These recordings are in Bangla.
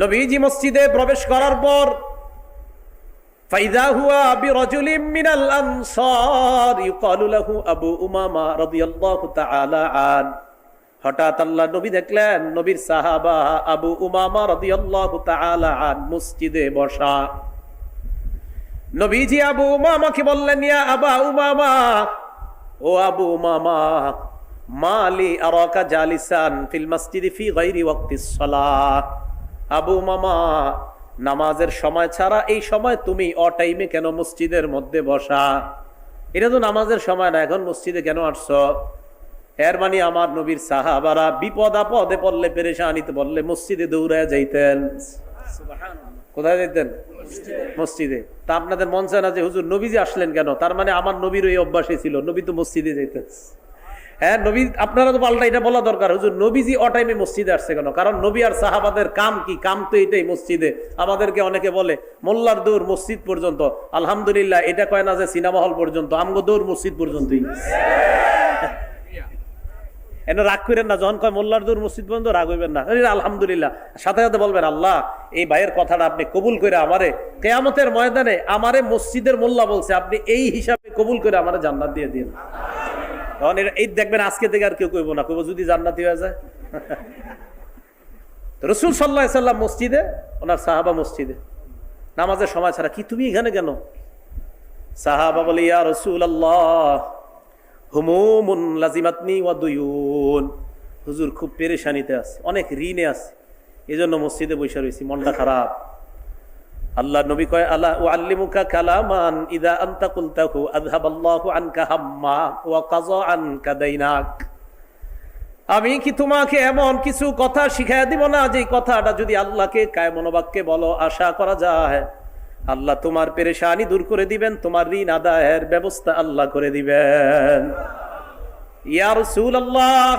নবীজি মসজিদে প্রবেশ করার পর, ফাইদা হুয়া বিরজুলিম মিনাল আনসার ইউকালু লাহু আবু উমামা হঠাৎ আল্লাহ নবী দেখলেন, নবীর সাহাবা আবু উমামা রাদিয়াল্লাহু তাআলা আন মসজিদে বসা। নবীজি আবু উমামাকে বললেন আবা উমামা, ও আবু উমামা মালি আরাকা জালিসান ফিল মসজিদি আবু উমামা নামাজের সময় ছাড়া এই সময় তুমি অ টাইমে কেন মসজিদের মধ্যে বসা? এটা তো নামাজের সময় না এখন মসজিদে কেন আসছো? এর মানে আমার নবীর সাহাবারা বিপদ আপদে পড়লে পেরেশানিতে পড়লে মসজিদে দৌড়ায় যাইতেন। কোথায় যাইতেন? মসজিদে। তা আপনাদের মন চায় না যে হুজুর নবীজি আসলেন কেন? তার মানে আমার নবীর ওই অভ্যাসই ছিল নবী তো মসজিদে যাইতেন। হ্যাঁ নবী আপনারা তো পাল্টা এটা বলা দরকার। হুজুর নবীজি অ টাইমে মসজিদে আসছে কেন? কারণ নবী আর সাহাবাদের কাম কি? কাম তো এটাই মসজিদে। আমাদেরকে অনেকে বলে মোল্লার দৌড় মসজিদ পর্যন্ত। আলহামদুলিল্লাহ এটা কয় না যে সিনেমা হল পর্যন্ত আমগো দৌড় মসজিদ পর্যন্তই। এনে রাগ করেন না যখন কয় মোল্লার দূর মসজিদ পর্যন্ত রাগ হইবেন না। আলহামদুলিল্লাহ। সাথে সাথে বলবেন আল্লাহ এই ভাইয়ের কথাটা আপনি কবুল করে আমারে কেয়ামতের ময়দানে আমারে মসজিদের মোল্লা বলছে আপনি এই হিসাবে কবুল করে আমারে জান্নাত দিয়ে দিন। তখন এরা- এই দেখবেন আজকে থেকে আর কেউ কইব না, কইব যদি জান্নাতি হয়ে যায়। রসুল সাল্লাহ সাল্লাম মসজিদে, ওনার সাহাবা মসজিদে। নামাজের সময় ছাড়া কি তুমি এখানে কেন? সাহাবা বলে, ইয়া রসুল আল্লাহ হুমুমুন লাজিমাতনি ওয়া দুয়ুন হুজুর খুব পেরেশানিতে আছে, অনেক ঋণে আছে। এই জন্য মসজিদে বসে রয়েছি, মনটা খারাপ। আল্লাহ নবী কয় আল্লাহ ও আল্লিমুকা কালামান ইদা আন্তা কুলতাহু আযহাবাল্লাহু আনকা হাম্মা ওয়া কাযা আনকা দাইনাক আমি কি তোমাকে এমন কিছু কথা শিখাই দিব না, যে কথাটা যদি আল্লাহকে কায় মনোবাক্যে বলো, আশা করা যায়। আল্লাহ তোমার পেরেশানি দূর করে দিবেন, তোমার ঋণ আদায়ের ব্যবস্থা আল্লাহ করে দিবেন। ইয়ার আল্লাহ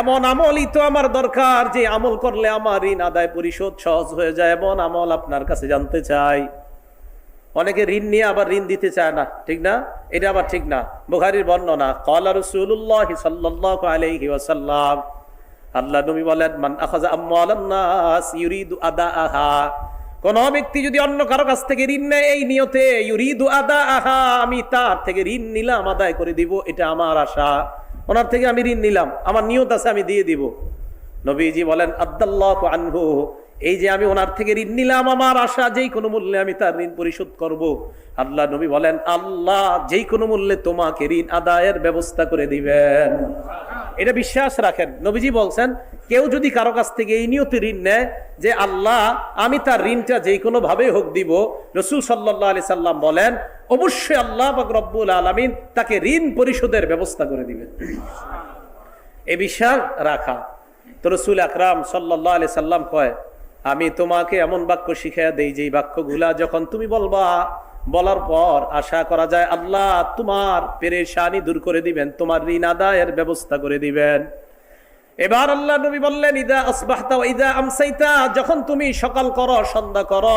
এমন আমলই তো আমার দরকার যে আমল করলে আমার ঋণ আদায় পরিশোধ সহজ হয়ে যায়। এমন আমল আপনার কাছে জানতে চাই। অনেকে ঋণ নিয়ে আবার ঋণ দিতে চায় না, ঠিক না? এটা আবার ঠিক না। বুখারির বর্ণনা কলা ওয়াসাল্লাম। আল্লাহ নবী বলেন ইউরিদু আদাআহা। কোন ব্যক্তি যদি অন্য কারও কাছ থেকে ঋণ নেয়, এই নিয়তে ইউরিদু আদা আহা আমি তার থেকে ঋণ নিলাম, আদায় করে দিব, এটা আমার আশা। ওনার থেকে আমি ঋণ নিলাম, আমার নিয়ত আছে আমি দিয়ে দিব। নবীজি বলেন, আদাল্লাহু আনহু, এই যে আমি ওনার থেকে ঋণ নিলাম, আমার আশা যেই কোনো মূল্যে আমি তার ঋণ পরিশোধ করব। আল্লাহ নবী বলেন, আল্লাহ যেই কোনো মূল্যে তোমাকে ঋণ আদায়ের ব্যবস্থা করে দিবেন। এটা বিশ্বাস রাখেন। নবীজি বলছেন, কেউ যদি কারও কাছ থেকে এই নিয়তে ঋণ নেয় যে, আল্লাহ আমি তার ঋণটা যেই কোনো ভাবে হোক দিব, রসুল সাল্লাহ আলি সাল্লাম বলেন অবশ্যই আল্লাহ রব্বুল আলমিন তাকে ঋণ পরিশোধের ব্যবস্থা করে দিবেন। এ বিশ্বাস রাখা। তো রসুল আকরাম সাল্লাহ আলি সাল্লাম কয়, আমি তোমাকে এমন বাক্য শিখাইয়া দেই, যেই বাক্যগুলা যখন তুমি বলবা, বলার পর আশা করা যায় আল্লাহ তোমার পেরেশানি দূর করে দিবেন, তোমার ঋণ আদায়ের ব্যবস্থা করে দিবেন। এবার আল্লাহ নবী বললেন, ইদা আসবাহতা ইদা আমসাইতা, যখন তুমি সকাল করো, সন্ধ্যা করো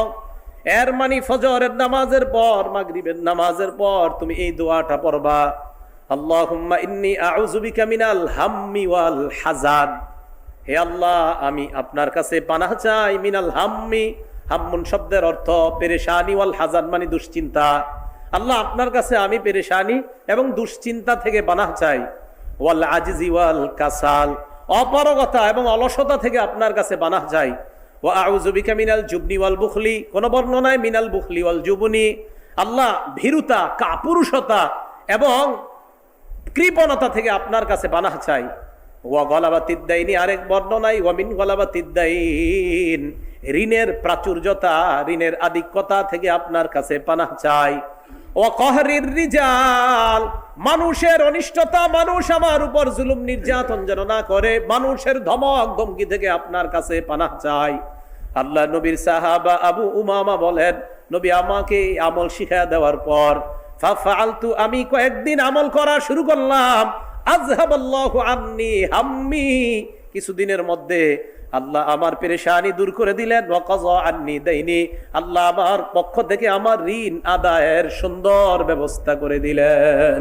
এর মানে ফজরের নামাজের পর, মাগরিবের নামাজের পর তুমি এই দোয়াটা পড়বা। আল্লাহুম্মা ইন্নী আউযু বিকা মিনাল হাম্মি ওয়াল হাজান হে আল্লাহ, আমি আপনার কাছে পানাহ চাই। মিনাল হাম্মি, হাম্মুন শব্দের অর্থ পেরেশানি, ওয়াল হাজান মানে দুশ্চিন্তা। আল্লাহ, আপনার কাছে আমি পেরেশানি এবং দুশ্চিন্তা থেকে পানাহ চাই। ওয়াল আজিজি ওয়াল কাসাল, অপারগতা এবং অলসতা থেকে আপনার কাছে বানাহ চাই। মিনাল বুখলি। কোন আল্লাহ ভীরুতা, কাপুরুষতা এবং থেকে আপনার কাছে আরেক ঋণের প্রাচুর্যতা, ঋণের আধিক্যতা থেকে আপনার কাছে পানাহ চাই। ও কহরির রিজাল, মানুষের অনিষ্টতা, মানুষ আমার উপর জুলুম নির্যাতন যেন না করে, মানুষের ধমক, ধমকি থেকে আপনার কাছে পানাহ চাই। আল্লাহ নবীর সাহাবা আবু উমামা বলেন, নবী আমাকে আমল শিখা দেওয়ার পর ফালতু আমি কয়েকদিন আমল করা শুরু করলাম আজহাবাল্লাহু আন্নি হাম্মি। কিছুদিনের মধ্যে আল্লাহ আমার পেরেশানি দূর করে দিলেন আন্নি দাইনি। আল্লাহ আমার পক্ষ থেকে আমার ঋণ আদায়ের সুন্দর ব্যবস্থা করে দিলেন।